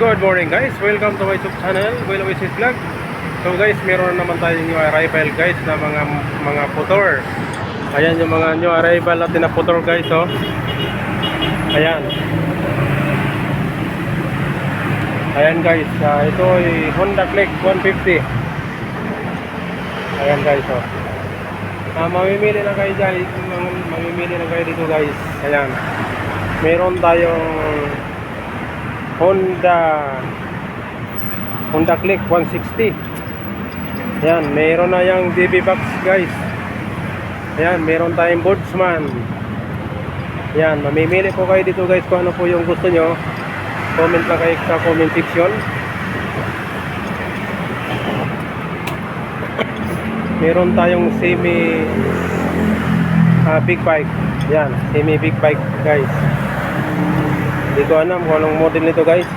Good morning guys, welcome to my YouTube channel, Will Oasis Vlog. So guys, meron na naman tayong new arrival guys na mga mga putor. Ayan yung mga new arrival na putor guys oh. Ayan. Ayan guys, ah, ito ay Honda Click 150 Ayan guys oh. Ah, mamimili na kayo guys, mam- mamimili na kayo dito guys. Ayan. Meron tayong Honda Honda Click 160 Ayan, meron na yung DB box guys. Ayan, meron tayong Boardsman Ayan, mamimili po kayo dito guys kung ano po yung gusto nyo. Comment lang kayo sa comment section. Meron tayong semi ah, big bike. Ayan, semi big bike guys hindi ko alam kung anong model nito guys.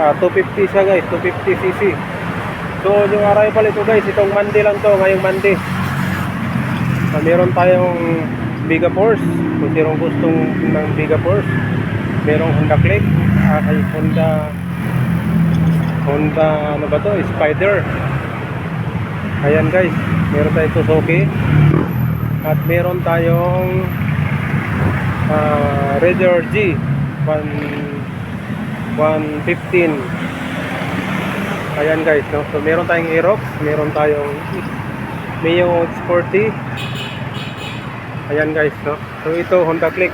Ah, 250 siya guys, 250cc. So yung arrival ito guys, itong Monday lang to, ngayong Monday. Ah, meron tayong Biga Force, kung sinong gustong ng Biga Force. Merong Honda Click, ah, Honda Honda ano ba to? Spider. Ayan guys, meron tayong Suzuki. At meron tayong uh, Raider G 1 115 ayan guys no? so meron tayong Aerox meron tayong Mio Sporty. Ayan guys no? so ito Honda Click.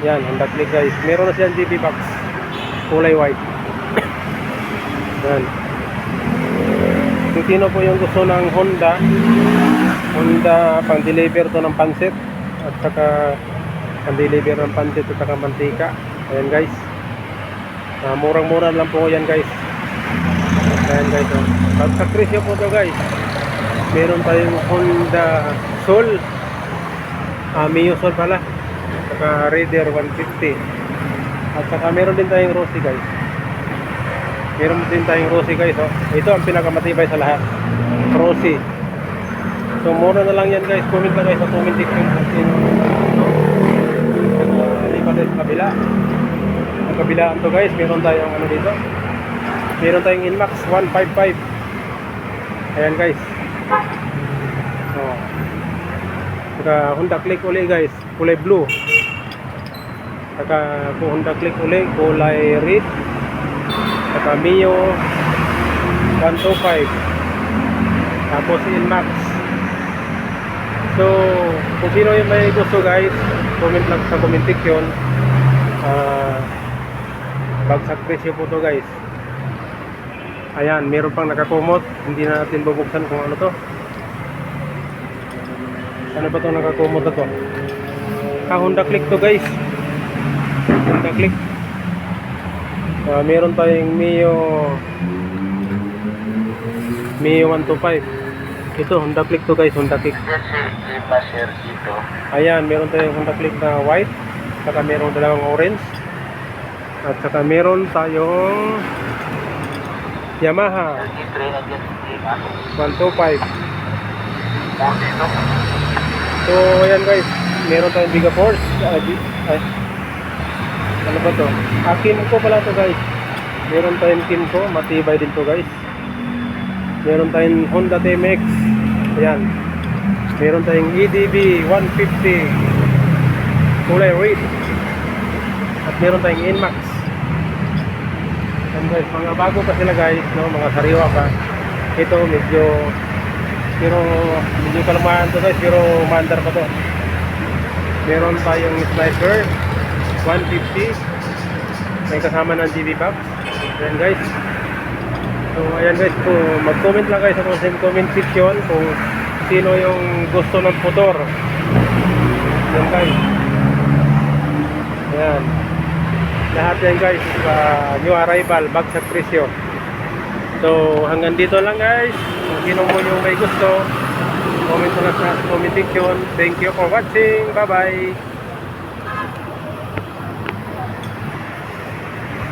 Yan Honda Click guys. Meron na siyang GP box. Kulay white. Yan kung sino po yung gusto ng Honda Honda pang deliver to ng pansit at saka pang-deliver ng pansit at saka mantika. Ayan guys. Ah, murang-mura lang po yan guys. Ayan guys oh. at sa po to guys meron tayong Honda Soul. Ah, Mio Soul pala. At saka Raider 150 at saka meron din tayong Rossi guys. Meron din tayong Rossi guys oh. ito ang pinakamatibay sa lahat. Rossi So mura na lang yan guys. Comment lang guys sa comment section kung sino lipat tayo sa kabila. Ang kabilaan to guys, meron tayong ano dito. Meron tayong Inmax 155. Ayan guys. Oh. Saka Honda Click uli guys, kulay blue. Saka Honda Click uli, kulay red. Saka Mio 125. Tapos Inmax So, kung sino yung may gusto guys, comment lang sa comment section. Ah, bagsak presyo po to guys. Ayan, meron pang nakakumot. Hindi na natin bubuksan kung ano to. Ano ba to nakakumot na to? Ah, Honda Click to guys. Honda Click. Ah, meron tayong Mio Mio 125. Ito, Honda Click to guys, Honda Click. Kasi i-passer dito. Ayan, meron tayong Honda Click na white. Saka meron dalawang orange. At saka meron tayong Yamaha i-train na dyan si ano. 125. 40 no? So, ayan guys. Meron tayong Biga Force. Di, ay, ano ba to? Ah, Kimco pala to guys. Meron tayong Kimco. Matibay din to guys. Meron tayong Honda TMX. Ayan. Meron tayong EDB 150. Kulay red. At meron tayong Inmax. Ayan guys, mga bago pa sila guys, no? mga sariwa pa. Ito medyo pero medyo kalmahan to guys, pero mandar pa to. Meron tayong sniper 150. May kasama ng GB box. Ayan guys. So ayan guys, kung mag-comment lang kayo sa comment- comment section kung sino yung gusto ng motor. Ayan guys. Ayan. Lahat yan guys, uh, new arrival, bagsak presyo. So hanggang dito lang guys. Kung sino mo yung may gusto, comment lang sa comment section. Thank you for watching. Bye bye.